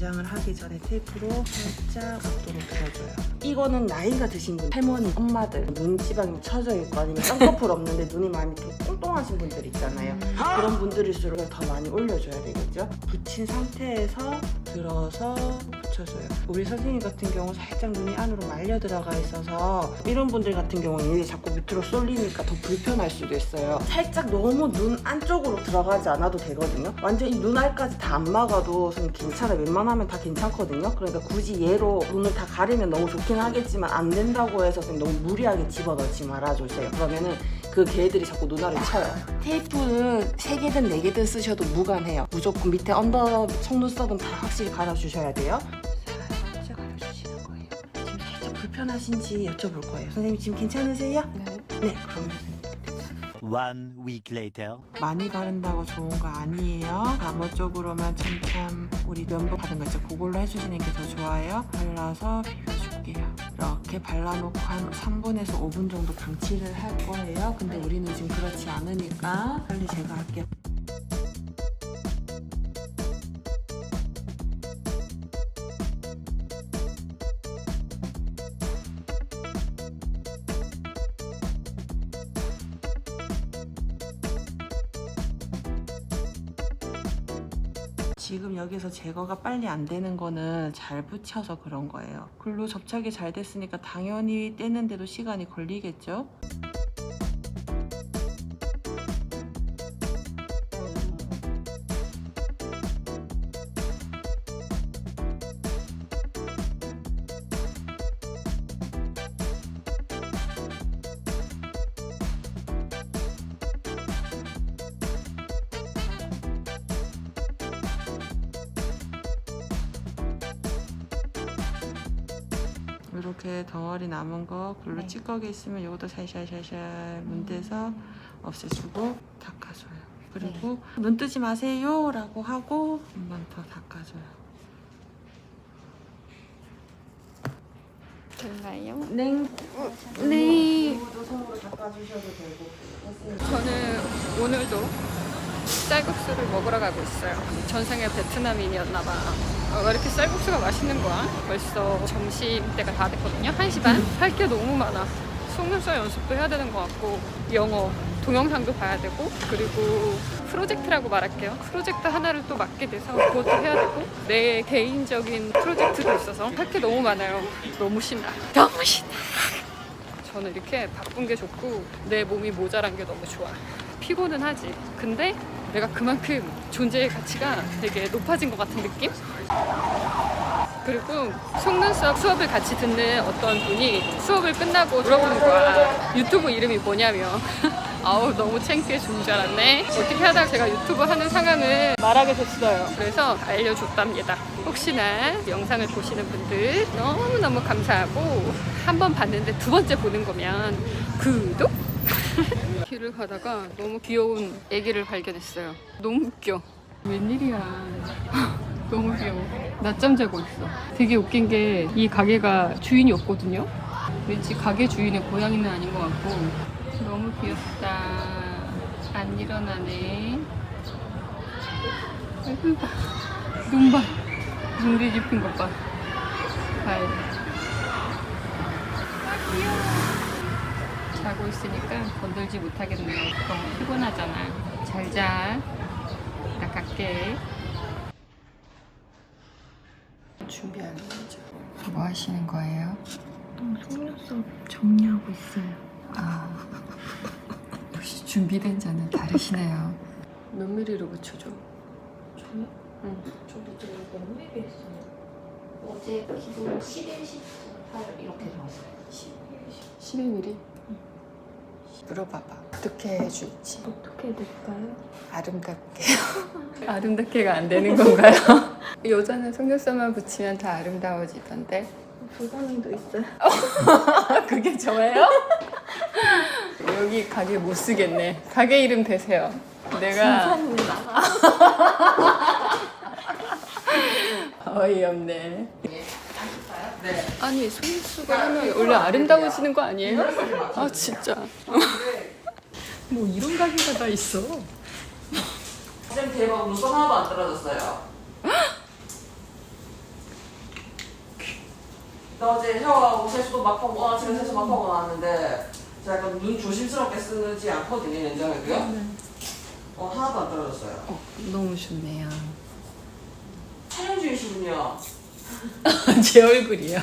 연장을 하기 전에 테이프로 살짝 각도로 들어줘요. 이거는 나이가 드신 분, 할머니, 엄마들 눈 지방이 처져 있고 아니면 쌍꺼풀 없는데 눈이 많이 이렇게 똥똥하신 분들 있잖아요. 그런 분들일수록 더 많이 올려줘야 되겠죠. 붙인 상태에서 들어서 붙여줘요. 우리 선생님 같은 경우 살짝 눈이 안으로 말려 들어가 있어서 이런 분들 같은 이게 자꾸 밑으로 쏠리니까 더 불편할 수도 있어요. 살짝 너무 눈 안쪽으로 들어가지 않아도 되거든요. 완전 히 눈알까지 다 안 막아도 선생님 괜찮아요. 웬만하면 다 괜찮거든요. 그러니까 굳이 얘로 눈을 다 가리면 너무 좋긴 하겠지만 안 된다고 해서 너무 무리하게 집어넣지 말아주세요. 그러면은 그 개들이 자꾸 눈알을 쳐요. 테이프는 3개든 4개든 쓰셔도 무관해요. 무조건 밑에 언더 속눈썹은 다 확실히 갈아주셔야 돼요. 불편하신지 여쭤볼 거예요. 선생님 지금 괜찮으세요? 네. 네, 그러면 One week later. 많이 바른다고 좋은 거 아니에요. 감어 쪽으로만 참참 우리 면보 받은 거 있죠. 그걸로 해주시는 게 더 좋아요. 발라서 비벼줄게요. 이렇게 발라놓고 한 3분에서 5분 정도 방치를 할 거예요. 근데 우리는 지금 그렇지 않으니까 빨리 제가 할게요. 지금 여기서 제거가 빨리 안 되는 거는 잘 붙여서 그런 거예요. 글로 접착이 잘 됐으니까 당연히 떼는데도 시간이 걸리겠죠? 이렇게 덩어리 남은 거 글로 찌꺼기 있으면 이것도 살살살살 문대서 없애주고 닦아줘요. 그리고 눈 뜨지 마세요 라고 하고 한 번 더 닦아줘요. 냉 네. 손으로 닦아주셔도 되고 저는 오늘도 쌀국수를 먹으러 가고 있어요. 전생에 베트남인이었나 봐. 어, 왜 이렇게 쌀국수가 맛있는 거야? 벌써 점심 때가 다 됐거든요. 1시 반? 할 게 너무 많아. 속눈썹 연습도 해야 되는 것 같고, 영어, 동영상도 봐야 되고, 그리고 프로젝트라고 말할게요. 프로젝트 하나를 또 맡게 돼서 그것도 해야 되고, 내 개인적인 프로젝트도 있어서 할 게 너무 많아요. 너무 신나. 너무 신나. 저는 이렇게 바쁜 게 좋고 내 몸이 모자란 게 너무 좋아. 피곤은 하지. 근데 내가 그만큼 존재의 가치가 되게 높아진 것 같은 느낌? 그리고 속눈썹 수업을 같이 듣는 어떤 분이 수업을 끝나고 물어보는 거야. 유튜브 이름이 뭐냐며. 아우 너무 창피해 죽는 줄 알았네. 어떻게 하다가 제가 유튜브 하는 상황을 말하게 됐어요. 그래서 알려줬답니다. 혹시나 영상을 보시는 분들 너무너무 감사하고 한 번 봤는데 두 번째 보는 거면 구독? 길을 가다가 너무 귀여운 애기를 발견했어요. 너무 웃겨. 웬일이야. 너무 귀여워. 낮잠 자고 있어. 되게 웃긴 게 이 가게가 주인이 없거든요. 왠지 가게 주인의 고양이는 아닌 것 같고 너무 귀엽다. 안 일어나네. 아이고 봐. 눈 봐. 눈 뒤집힌 것 봐. 발. 아 귀여워. 자고 있으니까 건들지 못하겠네요. 너무 피곤하잖아. 잘 자. 나 갈게. 준비하는 거죠. 뭐 하시는 거예요? 속눈썹 정리하고 있어요. 아, 역시 준비된 자는 다르시네요. 몇 미리로 붙여줘? 저요? 응. 저도 지금 몇 미리 했어요? 어제 기본 11, 10, 8 이렇게 들었어요. 12mm? 물어봐봐. 어떻게 해줄지. 어떻게 될까요? 아름답게. 아름답게가 안 되는 건가요? 여자는 속눈썹만 붙이면 다 아름다워지던데. 부산행도 있어요. 그게 저예요? 여기 가게 못 쓰겠네. 가게 이름 대세요. 내가 감사합니다. 어이없네. 아니 속눈썹을 하면 원래 아름다워지는 거 아니에요? 아 진짜. 뭐 이런 가게가 다 있어. 쌤 대박 눈썹 하나도 안 떨어졌어요. 나 어제 샤워하고 세수도 막 하고 아 지금 세수 막 하고 나왔는데 제가 약간 눈 조심스럽게 쓰지 않거든요 연장에도요 어 하나도 안 떨어졌어요 어, 너무 좋네요. 촬영 중이시군요 제 얼굴이요.